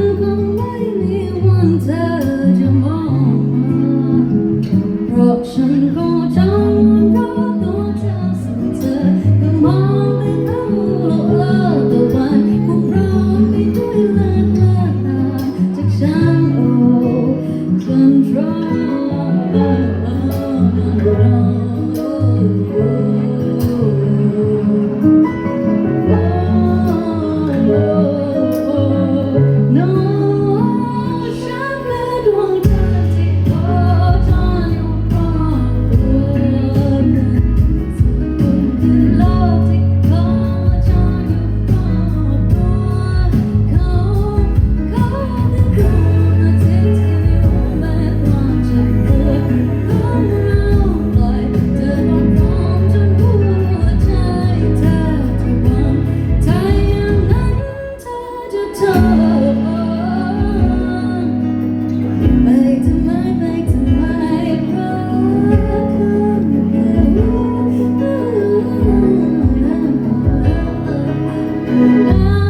c o n t h o h não.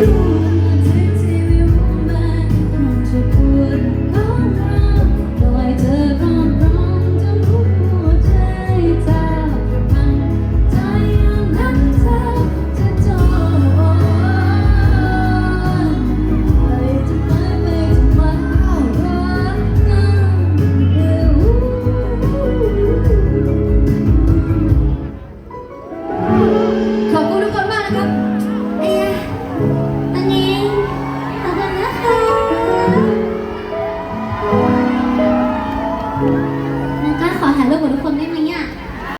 you.